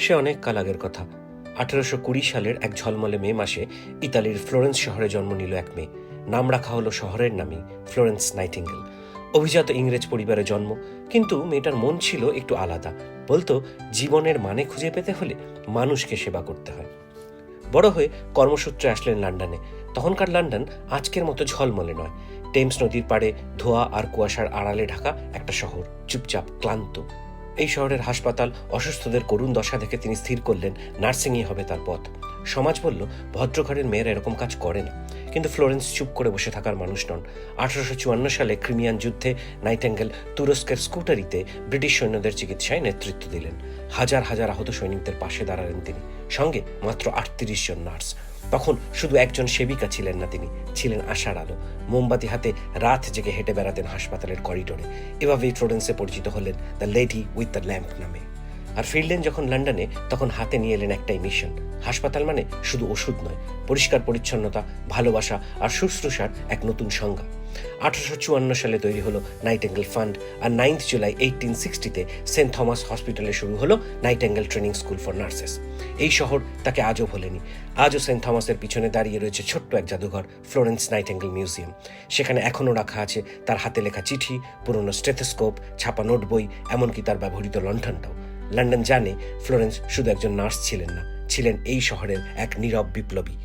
সে অনেক কাল আগের কথা। আঠেরোশো কুড়ি সালের এক ঝলমলে মে মাসে ইতালির ফ্লোরেন্স শহরে জন্ম নিল এক মেয়ে। নাম রাখা হলো শহরের নামই ফ্লোরেন্স নাইটিঙ্গেল। অভিজাত ইংরেজ পরিবারে জন্ম, কিন্তু মেয়েটার মন ছিল একটু আলাদা। বলতো, জীবনের মানে খুঁজে পেতে হলে মানুষকে সেবা করতে হয়। বড় হয়ে কর্মসূত্রে আসলেন লন্ডনে। তখনকার লন্ডন আজকের মতো ঝলমলে নয়। টেমস নদীর পাড়ে ধোয়া আর কুয়াশার আড়ালে ঢাকা একটা শহর, চুপচাপ ক্লান্ত। এই শহরের হাসপাতাল অসুস্থদের করুণ দশা দেখে তিনি স্থির করলেন, নার্সিংই হবে তার পথ। সমাজ বলল, ভদ্রঘরের মেয়েরা এরকম কাজ করে না। কিন্তু ফ্লোরেন্স চুপ করে বসে থাকার মানুষ নন। আঠারোশো চুয়ান্ন সালে ক্রিমিয়ান যুদ্ধে নাইটেঙ্গেল তুরস্কের স্কুটারিতে ব্রিটিশ সৈন্যদের চিকিৎসায় নেতৃত্ব দিলেন। হাজার হাজার আহত সৈনিকদের পাশে দাঁড়ালেন তিনি। সঙ্গে মাত্র আটত্রিশ জন নার্স। তখন শুধু একজন সেবিকা ছিলেন না তিনি, ছিলেন আশার আলো। মোমবাতি হাতে রাত জেগে হেঁটে বেড়াতেন হাসপাতালের করিডোরে। এভাবেই ফ্লোরেন্সে পরিচিত হলেন the lady with the lamp নামে। আর ফিরলেন যখন লন্ডনে, তখন হাতে নিয়ে এলেন একটাই মিশন। হাসপাতাল মানে শুধু ওষুধ নয় পরিষ্কার পরিচ্ছন্নতা ভালোবাসা আর শুশ্রূষার এক নতুন সংজ্ঞা। আঠারোশো চুয়ান্ন সালে তৈরি হলো নাইটেঙ্গেল ফান্ড আর নাইন্থ জুলাই এইটিন সিক্সটিতে সেন্ট থমাস হসপিটালে শুরু হলো Nightingale training school for nurses. এই শহর তাকে আজও ভোলেনি। আজও সেন্ট থমাসের পিছনে দাঁড়িয়ে রয়েছে ছোট্ট এক জাদুঘর, ফ্লোরেন্স নাইটেঙ্গেল মিউজিয়াম। সেখানে এখনও রাখা আছে তার হাতে লেখা চিঠি, পুরনো স্টেথোস্কোপ, ছাপা নোট বই, এমনকি তার ব্যবহৃত লণ্ঠনটাও। লন্ডন জানে ফ্লোরেন্স শুধু একজন নার্স ছিলেন না, ছিলেন এই শহরের এক নীরব বিপ্লবী।